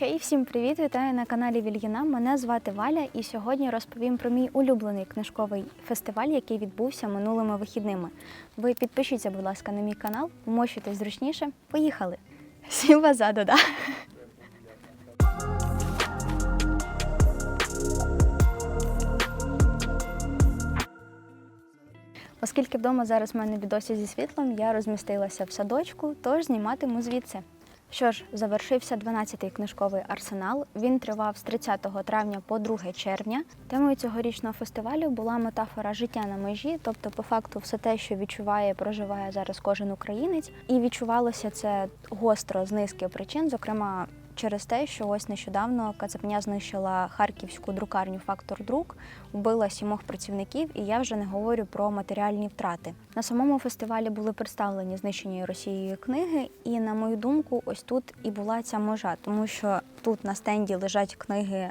Хей, всім привіт! Вітаю на каналі Вільїна. Мене звати Валя, і сьогодні розповім про мій улюблений книжковий фестиваль, який відбувся минулими вихідними. Ви підпишіться, будь ласка, на мій канал, вмощуйтесь зручніше. Поїхали! Всім позаду, да? Оскільки вдома зараз в мене бідосі зі світлом, я розмістилася в садочку, тож зніматиму звідси. Що ж, завершився 12-й книжковий арсенал. Він тривав з 30 травня по 2 червня. Темою цьогорічного фестивалю була метафора життя на межі, тобто, по факту, все те, що відчуває, проживає зараз кожен українець, і відчувалося це гостро з низки причин, зокрема. Через те, що ось нещодавно Кацапня знищила харківську друкарню Фактор Друк, вбила сімох працівників, і я вже не говорю про матеріальні втрати. На самому фестивалі були представлені знищені Росією книги, і на мою думку, ось тут і була ця межа, тому що тут на стенді лежать книги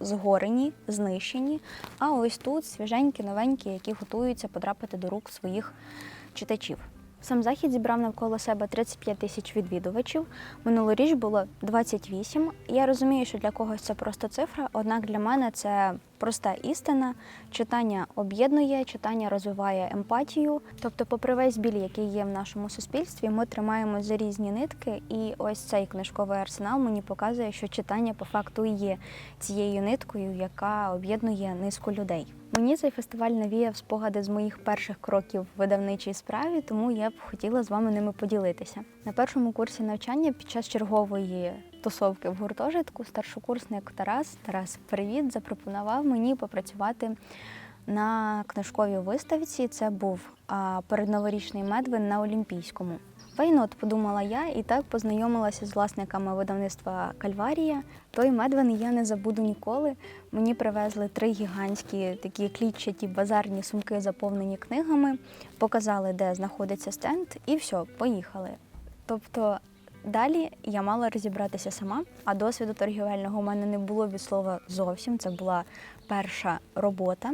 згорені, знищені. А ось тут свіженькі, новенькі, які готуються потрапити до рук своїх читачів. Сам захід зібрав навколо себе 35 тисяч відвідувачів. Минулоріч було 28. Я розумію, що для когось це просто цифра, однак для мене це проста істина. Читання об'єднує, читання розвиває емпатію. Тобто, попри весь біль, який є в нашому суспільстві, ми тримаємось за різні нитки, і ось цей книжковий арсенал мені показує, що читання по факту є цією ниткою, яка об'єднує низку людей. Мені цей фестиваль навіяв спогади з моїх перших кроків в видавничій справі, тому я б хотіла з вами ними поділитися. На першому курсі навчання під час чергової тусовки в гуртожитку старшокурсник Тарас Тарас, привіт, запропонував мені попрацювати на книжковій виставці. Це був передноворічний медвин на Олімпійському. Вайнот, подумала я, і так познайомилася з власниками видавництва Кальварія. Той медвен я не забуду ніколи. Мені привезли три гігантські такі клітчаті базарні сумки, заповнені книгами, показали, де знаходиться стенд, і все, поїхали. Тобто далі я мала розібратися сама, а досвіду торгівельного у мене не було від слова зовсім. Це була перша робота.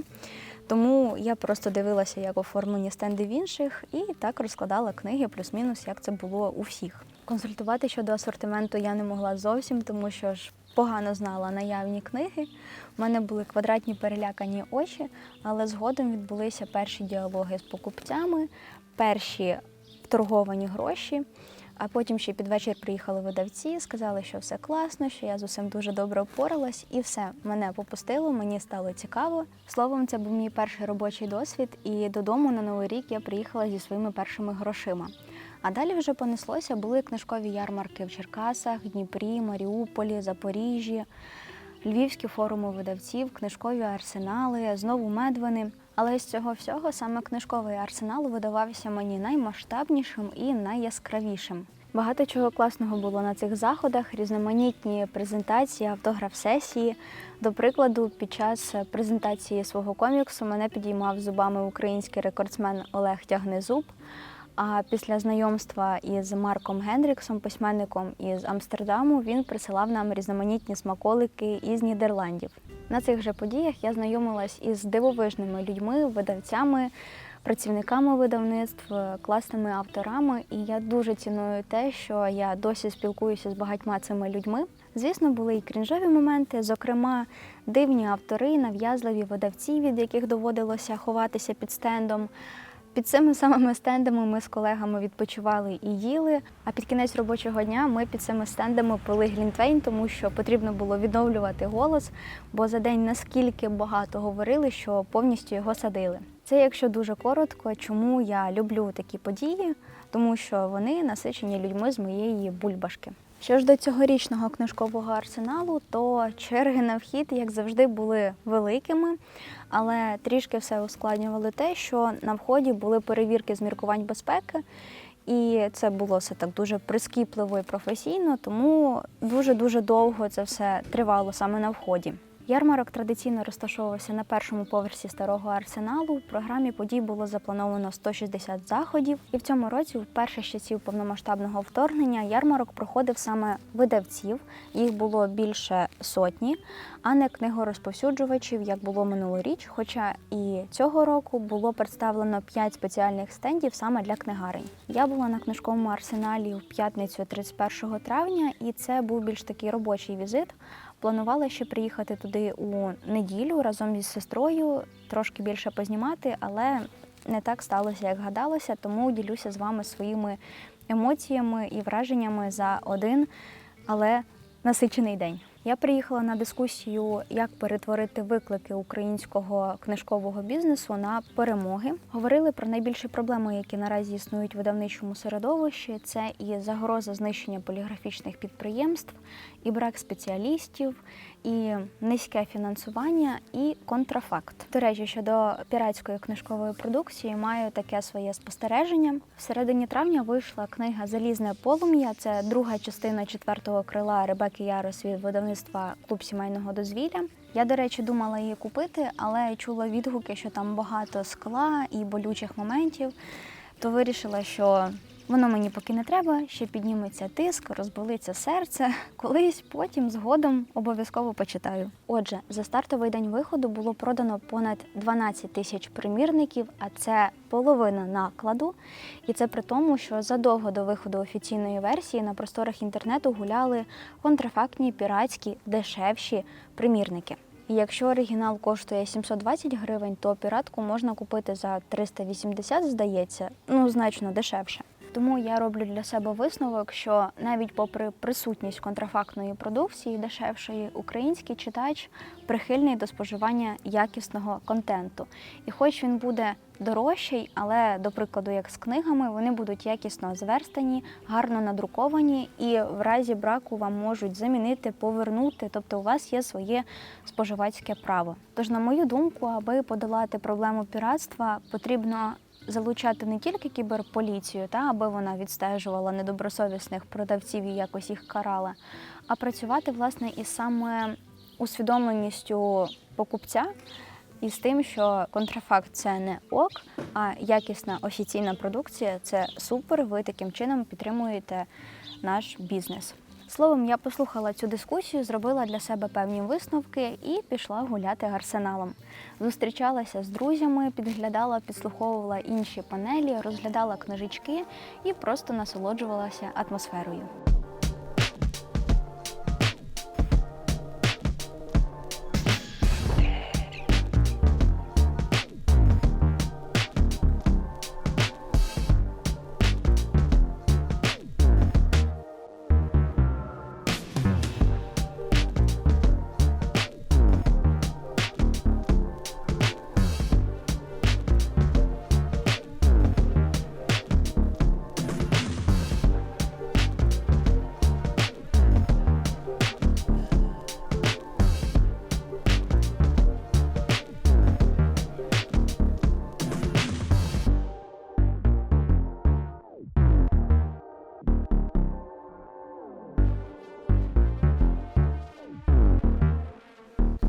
Тому я просто дивилася, як оформлені стенди в інших, і так розкладала книги плюс-мінус, як це було у всіх. Консультувати щодо асортименту я не могла зовсім, тому що ж погано знала наявні книги. У мене були квадратні перелякані очі, але згодом відбулися перші діалоги з покупцями, перші вторговані гроші. А потім ще під вечір приїхали видавці, сказали, що все класно, що я з усім дуже добре впоралась, і все мене попустило, мені стало цікаво. Словом, це був мій перший робочий досвід, і додому на новий рік я приїхала зі своїми першими грошима. А далі вже понеслося, були книжкові ярмарки в Черкасах, Дніпрі, Маріуполі, Запоріжжі, львівські форуми видавців, книжкові арсенали, знову медвини. Але з цього всього саме книжковий арсенал видавався мені наймасштабнішим і найяскравішим. Багато чого класного було на цих заходах, різноманітні презентації, автограф-сесії. До прикладу, під час презентації свого коміксу мене підіймав зубами український рекордсмен Олег Тягнезуб. А після знайомства із Марком Генріксом, письменником із Амстердаму, він присилав нам різноманітні смаколики із Нідерландів. На цих же подіях я знайомилась із дивовижними людьми, видавцями, працівниками видавництв, класними авторами. І я дуже ціную те, що я досі спілкуюся з багатьма цими людьми. Звісно, були і крінжові моменти, зокрема, дивні автори, нав'язливі видавці, від яких доводилося ховатися під стендом. Під цими самими стендами ми з колегами відпочивали і їли. А під кінець робочого дня ми під цими стендами пили глінтвейн, тому що потрібно було відновлювати голос, бо за день наскільки багато говорили, що повністю його садили. Це якщо дуже коротко, чому я люблю такі події, тому що вони насичені людьми з моєї бульбашки. Що ж до цьогорічного книжкового арсеналу, то черги на вхід, як завжди, були великими, але трішки все ускладнювали те, що на вході були перевірки з міркувань безпеки, і це було все так дуже прискіпливо і професійно, тому дуже-дуже довго це все тривало саме на вході. Ярмарок традиційно розташовувався на першому поверсі старого арсеналу. В програмі подій було заплановано 160 заходів, і в цьому році, вперше з часів повномасштабного вторгнення, ярмарок проходив саме видавців. Їх було більше сотні, а не книгорозповсюджувачів, як було минулоріч. Хоча і цього року було представлено 5 спеціальних стендів саме для книгарень. Я була на книжковому арсеналі в п'ятницю 31 травня, і це був більш такий робочий візит. Планувала ще приїхати туди у неділю разом із сестрою, трошки більше познімати, але не так сталося, як гадалося, тому ділюся з вами своїми емоціями і враженнями за один, але насичений день. Я приїхала на дискусію, як перетворити виклики українського книжкового бізнесу на перемоги. Говорили про найбільші проблеми, які наразі існують в видавничому середовищі. Це і загроза знищення поліграфічних підприємств, і брак спеціалістів, і низьке фінансування, і контрафакт. До речі, щодо піратської книжкової продукції, маю таке своє спостереження. В середині травня вийшла книга Залізне полум'я. Це друга частина четвертого крила Ребеки Ярос від видавництва Клуб сімейного дозвілля. Я, до речі, думала її купити, але чула відгуки, що там багато скла і болючих моментів. То вирішила, що воно мені поки не треба, ще підніметься тиск, розболиться серце. Колись потім згодом обов'язково почитаю. Отже, за стартовий день виходу було продано понад 12 тисяч примірників, а це половина накладу. І це при тому, що задовго до виходу офіційної версії на просторах інтернету гуляли контрафактні, піратські, дешевші примірники. І якщо оригінал коштує 720 гривень, то піратку можна купити за 380, здається, ну значно дешевше. Тому я роблю для себе висновок, що навіть попри присутність контрафактної продукції дешевшої, український читач прихильний до споживання якісного контенту. І хоч він буде дорожчий, але до прикладу, як з книгами, вони будуть якісно зверстані, гарно надруковані, і в разі браку вам можуть замінити, повернути. Тобто, у вас є своє споживацьке право. Тож, на мою думку, аби подолати проблему піратства, потрібно залучати не тільки кіберполіцію, та аби вона відстежувала недобросовісних продавців і якось їх карала, а працювати власне із саме усвідомленістю покупця. І з тим, що контрафакт це не ок, а якісна офіційна продукція це супер. Ви таким чином підтримуєте наш бізнес. Словом, я послухала цю дискусію, зробила для себе певні висновки і пішла гуляти арсеналом. Зустрічалася з друзями, підглядала, підслуховувала інші панелі, розглядала книжечки і просто насолоджувалася атмосферою.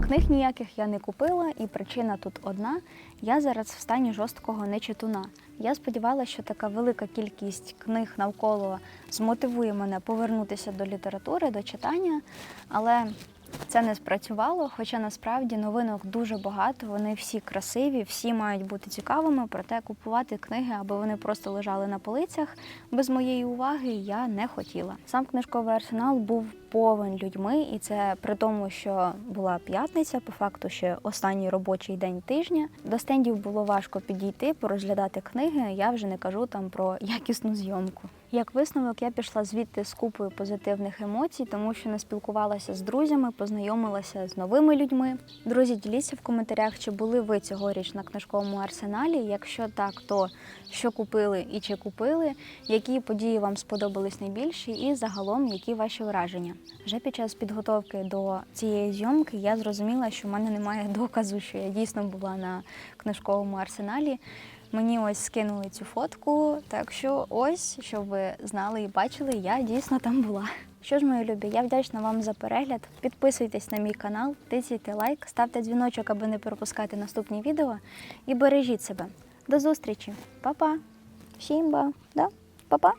Книг ніяких я не купила, і причина тут одна: я зараз в стані жорсткого нечитуна. Я сподівалася, що така велика кількість книг навколо змотивує мене повернутися до літератури, до читання, але це не спрацювало. Хоча насправді новинок дуже багато, вони всі красиві, всі мають бути цікавими. Проте купувати книги, аби вони просто лежали на полицях без моєї уваги, я не хотіла. Сам книжковий арсенал був повен людьми, і це при тому, що була п'ятниця, по факту ще останній робочий день тижня. До стендів було важко підійти, порозглядати книги. Я вже не кажу там про якісну зйомку. Як висновок, я пішла звідти з купою позитивних емоцій, тому що не спілкувалася з друзями, познайомилася з новими людьми. Друзі, діліться в коментарях, чи були ви цьогоріч на книжковому арсеналі. Якщо так, то що купили і чи купили, які події вам сподобались найбільше, і загалом які ваші враження. Вже під час підготовки до цієї зйомки я зрозуміла, що в мене немає доказу, що я дійсно була на книжковому арсеналі. Мені ось скинули цю фотку, так що ось, щоб ви знали і бачили, я дійсно там була. Що ж, мої любі, я вдячна вам за перегляд. Підписуйтесь на мій канал, тицяйте лайк, ставте дзвіночок, аби не пропускати наступні відео. І бережіть себе. До зустрічі, Па-па! Всім ба! Да? Па-па!